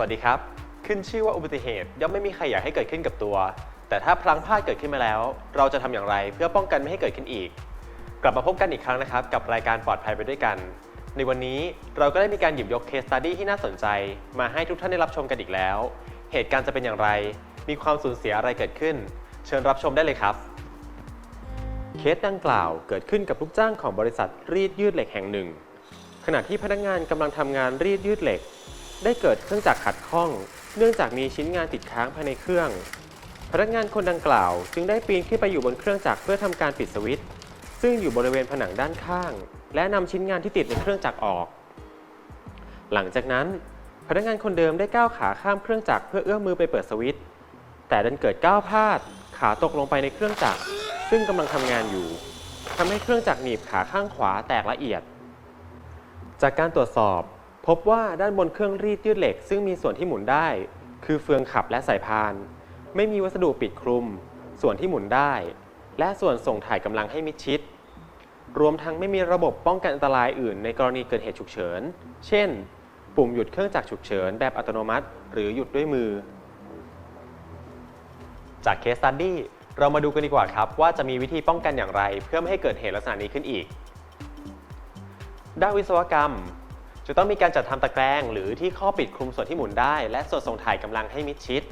วัสดีครับ ขึ้นชื่อว่าอุบัติเหตุย่อมไม่มีใครอยากให้เกิดขึ้นกับตัว แต่ถ้าพลังพลาดเกิดขึ้นมาแล้ว เราจะทำอย่างไรเพื่อป้องกันไม่ให้เกิดขึ้นอีก กลับมาพบกันอีกครั้งนะครับ กับรายการปลอดภัยไปด้วยกัน ในวันนี้เราก็ได้มีการหยิบยกเคสตัดดี้ที่น่าสนใจ มาให้ทุกท่านได้รับชมกันอีกแล้ว เหตุการณ์จะเป็นอย่างไร มีความสูญเสียอะไรเกิดขึ้น เชิญรับชมได้เลยครับ เคสดังกล่าวเกิดขึ้นกับลูกจ้างของบริษัทรีดยืดเหล็กแห่งหนึ่ง ขณะที่พนักงานกำลังทำงานรีดยืดเหล็ก ได้เกิดเครื่องจักรขัดข้อง เนื่องจากมีชิ้นงานติดค้างภายในเครื่อง พนักงานคนดังกล่าว จึงได้ปีนขึ้นไปอยู่บนเครื่องจักรเพื่อทำการปิดสวิตช์ซึ่งอยู่บริเวณผนังด้านข้าง และนำชิ้นงานที่ติดในเครื่องจักรออก หลังจากนั้น พนักงานคนเดิมได้ก้าวขาข้ามเครื่องจักรเพื่อเอื้อมมือไปเปิดสวิตช์แต่ดันเกิดก้าวพลาด ขาตกลงไปในเครื่องจักร ซึ่งกำลังทำงานอยู่ทำให้เครื่องจักรหนีบขาข้างขวาแตกละเอียด จากการตรวจสอบ พบว่าด้านบนเครื่องรีดยืดเหล็ก ซึ่งมีส่วนที่หมุนได้ คือเฟืองขับและสายพาน ไม่มีวัสดุปิดคลุม ส่วนที่หมุนได้ และส่วนส่งถ่ายกำลังให้มิดชิด รวมทั้งไม่มีระบบป้องกันอันตรายอื่น ในกรณีเกิดเหตุฉุกเฉิน เช่น ปุ่มหยุดเครื่องจักรฉุกเฉิน แบบอัตโนมัติ หรือหยุดด้วยมือ จากเคสตัดดี้เรามาดูกันดีกว่าครับ ว่าจะมีวิธีป้องกันอย่างไร เพื่อไม่ให้เกิดเหตุลักษณะนี้ขึ้นอีก ด้านวิศวกรรม จะต้องมีการจัดทำตะแกรงหรือที่ข้อปิดคลุมส่วนที่หมุนได้ และส่วนส่งถ่ายกำลังให้มิดชิด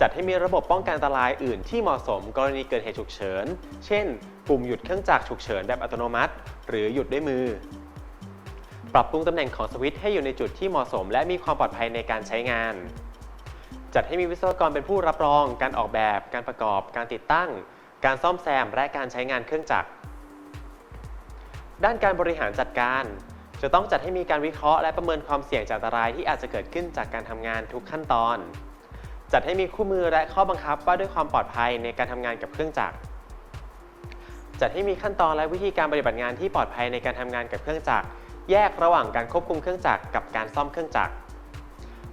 จัดให้มีระบบป้องกันอันตรายอื่นที่เหมาะสมกรณีเกิดเหตุฉุกเฉิน เช่น ปุ่มหยุดเครื่องจักรฉุกเฉินแบบอัตโนมัติ หรือหยุดด้วยมือ ปรับปรุงตำแหน่งของสวิตช์ให้อยู่ในจุดที่เหมาะสม และมีความปลอดภัยในการใช้งาน จัดให้มีวิศวกรเป็นผู้รับรอง การออกแบบ การประกอบ การติดตั้ง การซ่อมแซม และการใช้งานเครื่องจักร ด้านการบริหารจัดการ จะต้องจัดให้มีการวิเคราะห์และประเมินความเสี่ยงจากอันตรายที่อาจจะเกิดขึ้นจากการทำงานทุกขั้นตอน จัดให้มีคู่มือและข้อบังคับว่าด้วยความปลอดภัยในการทำงานกับเครื่องจักร จัดให้มีขั้นตอนและวิธีการปฏิบัติงานที่ปลอดภัยในการทำงานกับเครื่องจักร แยกระหว่างการควบคุมเครื่องจักรกับการซ่อมเครื่องจักร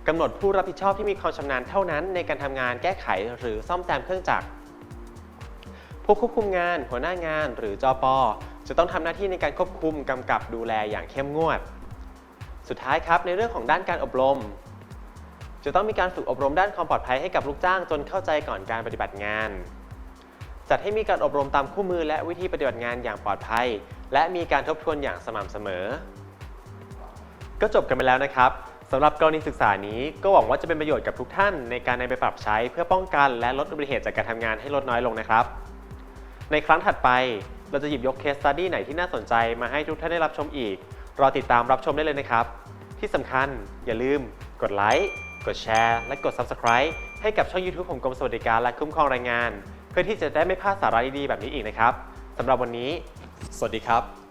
กำหนดผู้รับผิดชอบที่มีความชำนาญเท่านั้นในการทำงานแก้ไขหรือซ่อมแซมเครื่องจักรผู้ควบคุมงาน หัวหน้างาน หรือจอปอ จะต้องทำหน้าที่ในการควบคุมกำกับดูแลอย่างเข้มงวด สุดท้ายครับในเรื่องของด้านการอบรม จะต้องมีการฝึกอบรมด้านความปลอดภัยให้กับลูกจ้างจนเข้าใจก่อนการปฏิบัติงาน จัดให้มีการอบรมตามคู่มือและวิธีปฏิบัติงานอย่างปลอดภัย และมีการทบทวนอย่างสม่ำเสมอ ก็จบกันไปแล้วนะครับสำหรับกรณีศึกษานี้ก็หวังว่าจะเป็นประโยชน์กับทุกท่านในการนำไปปรับใช้เพื่อป้องกันและลดอุบัติเหตุจากการทำงานให้ลดน้อยลงนะครับ ในครั้งถัดไป เราจะหยิบยกเคสตัดดี้ไหนที่น่าสนใจมาให้ทุกท่านได้รับชมอีก รอติดตามรับชมได้เลยนะครับ ที่สำคัญอย่าลืม กดไลค์ กดแชร์ และกด Subscribe ให้กับช่อง YouTube ของกรมสวัสดิการและคุ้มครองแรงงาน เพื่อที่จะได้ไม่พลาดสาระดีๆแบบนี้อีกนะครับสำหรับวันนี้ สวัสดีครับ